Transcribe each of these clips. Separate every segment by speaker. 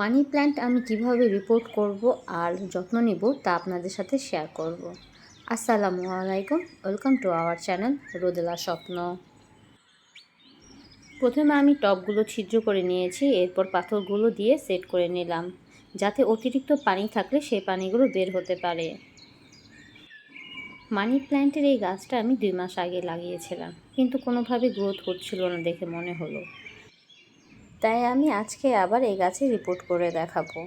Speaker 1: Money plant আমি কীভাবে report করব আর যত্ন নিব তা আপনাদের সাথে শেয়ার করব। আসসালামু আলাইকুম welcome to our channel Rodela Swapno. প্রথমে আমি টবগুলো ছিদ্র করে নিয়েছি, এরপর পাথরগুলো দিয়ে সেট করে নিলাম, যাতে অতিরিক্ত পানি থাকলে সেই পানিগুলো বের হতে পারে। মানি প্ল্যান্টের এই গাছটা আমি দুই মাস আগে লাগিয়েছিলাম, কিন্তু কোনোভাবে গ্রোথ হচ্ছিল না দেখে মনে হলো। তাই আমি আজকে আবার এই গাছে রিপোর্ট করে দেখাবো।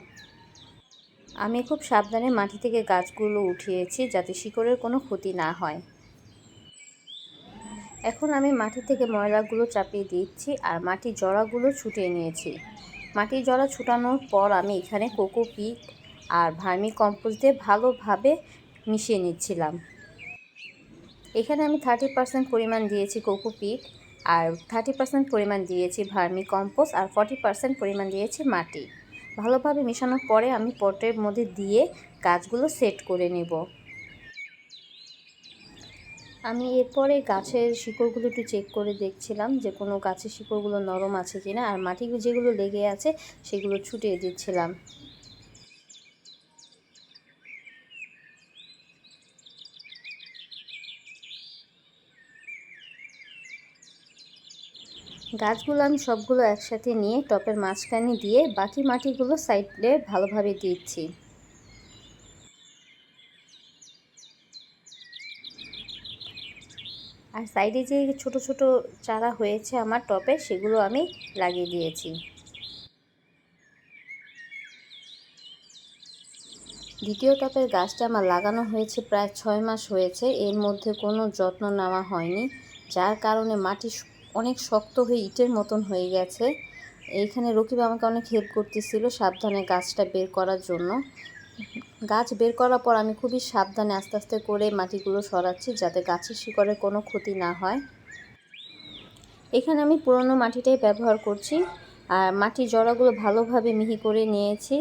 Speaker 1: আমি খুব সাবধানে মাটি থেকে গাছগুলো উঠিয়েছি যাতে শিকড়ের কোনো ক্ষতি না হয়। এখন আমি মাটি থেকে ময়লাগুলো চাপিয়ে দিচ্ছি আর মাটির জড়াগুলো ছুটিয়ে নিয়েছি। মাটির জড়া ছুটানোর পর আমি এখানে কোকোপিট আর ভার্মি কম্পোস্ট দিয়ে ভালোভাবে মিশিয়ে নিচ্ছিলাম। এখানে আমি থার্টি পার্সেন্ট পরিমাণ দিয়েছি কোকোপিট আর থার্টি পার্সেন্ট পরিমাণ দিয়েছি ভার্মি কম্পোস্ট আর ফর্টি পার্সেন্ট পরিমাণ দিয়েছি মাটি। ভালোভাবে মেশানোর পরে আমি পটের মধ্যে দিয়ে গাছগুলো সেট করে নেব। আমি এরপরে গাছের শিকড়গুলো একটু চেক করে দেখছিলাম যে কোনো গাছের শিকড়গুলো নরম আছে কিনা আর মাটি যেগুলো লেগে আছে সেগুলো ছুটিয়ে দিচ্ছিলাম। গাছগুলো আমি সবগুলো একসাথে নিয়ে টপের মাঝখানে দিয়ে বাকি মাটিগুলো সাইডে ভালোভাবে দিচ্ছি। আর সাইডে যে ছোট ছোট চারা হয়েছে আমার টপে, সেগুলো আমি লাগিয়ে দিয়েছি। দ্বিতীয় টপের গাছটা আমার লাগানো হয়েছে প্রায় ছয় মাস হয়েছে। এর মধ্যে কোনো যত্ন নেওয়া হয়নি, যার কারণে মাটি অনেক শক্ত হয়ে ইটের মতন হয়ে গেছে। এইখানে রকিব আমাকে অনেক হেল্প করতেছিল সাবধানে গাছটা বের করার জন্য। গাছ বের করার পর আমি খুবই সাবধানে আস্তে আস্তে করে মাটিগুলো সরাচ্ছি যাতে গাছের শিকড়ের কোনো ক্ষতি না হয়। এখানে আমি পুরনো মাটিটাই ব্যবহার করছি আর মাটির জড়াগুলো ভালোভাবে মিহি করে নিয়েছি।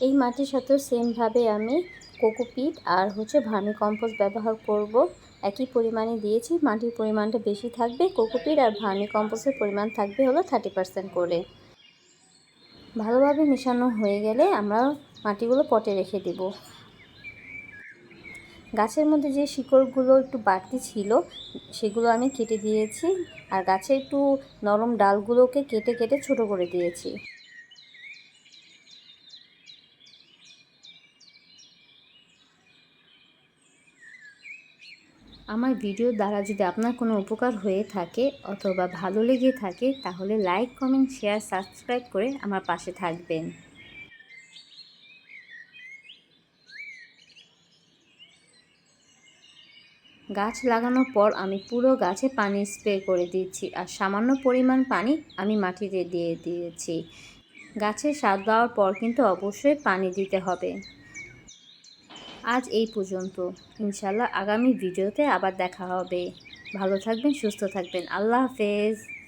Speaker 1: এই মাটির সাথেও সেমভাবে আমি কোকোপিট আর হচ্ছে ভার্মি কম্পোস্ট ব্যবহার করব। একই পরিমাণে দিয়েছি, মাটির পরিমাণটা বেশি থাকবে, কোকোপিট আর ভার্মি কম্পোস্টের পরিমাণ থাকবে হলো থার্টি পার্সেন্ট করে। ভালোভাবে মেশানো হয়ে গেলে আমরা মাটিগুলো পটে রেখে দেব। গাছের মধ্যে যে শিকড়গুলো একটু বাড়তি ছিল, সেগুলো আমি কেটে দিয়েছি। আর গাছের একটু নরম ডালগুলোকে কেটে কেটে ছোট করে দিয়েছি। আমার ভিডিওর দ্বারা যদি আপনার কোনো উপকার হয়ে থাকে অথবা ভালো লেগে থাকে, তাহলে লাইক কমেন্ট শেয়ার সাবস্ক্রাইব করে আমার পাশে থাকবেন। গাছ লাগানোর পর আমি পুরো গাছে পানি স্প্রে করে দিচ্ছি আর সামান্য পরিমাণ পানি আমি মাটিতে দিয়ে দিয়েছি। গাছে সার দেওয়ার পর কিন্তু অবশ্যই পানি দিতে হবে। আজ এই পর্যন্ত। ইনশাল্লাহ আগামী ভিডিওতে আবার দেখা হবে। ভালো থাকবেন, সুস্থ থাকবেন। আল্লাহ হাফেজ।